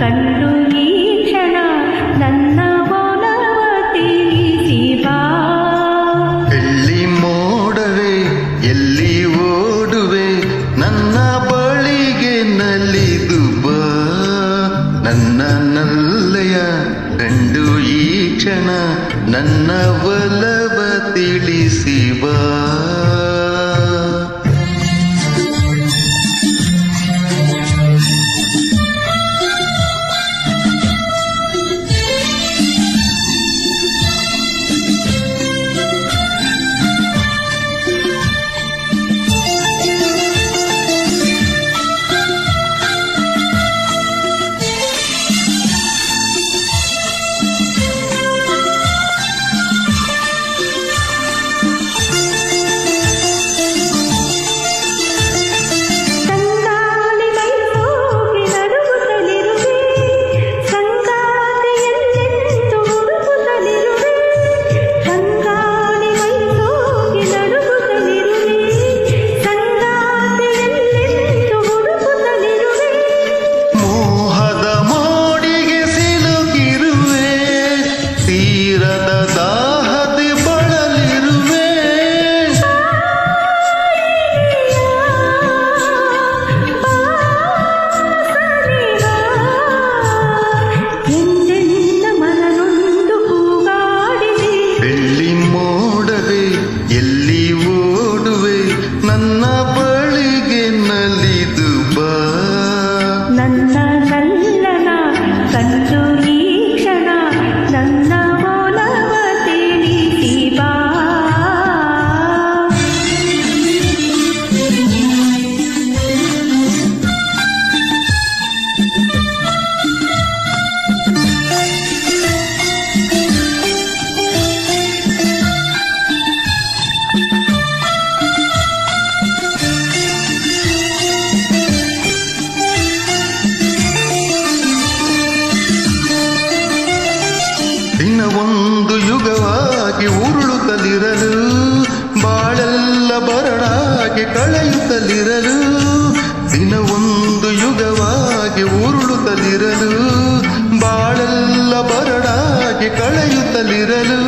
ಕಂಡು ಈ ಕ್ಷಣ ನನ್ನ ಒಲವ ತಿಳಿಸಿ ಬಾ ಎಲ್ಲಿ ಮೋಡವೆ, ಎಲ್ಲಿ ಓಡುವೆ, ನನ್ನ ಬಳಿಗೆ ನಲಿದು ಬಾ. ನನ್ನ ಕಂಡು ಈ ಕ್ಷಣ ನನ್ನ ಒಲವ ತಿಳಿಸಿ ದಿನವೊಂದು ಯುಗವಾಗಿ ಉರುಳುತ್ತಲಿರಲು ಬಾಳೆಲ್ಲ ಬರಡಾಗಿ ಕಳೆಯುತ್ತಲಿರಲು ದಿನವೊಂದು ಯುಗವಾಗಿ ಉರುಳುತ್ತಲಿರಲು ಬಾಳೆಲ್ಲ ಬರಡಾಗಿ ಕಳೆಯುತ್ತಲಿರಲು.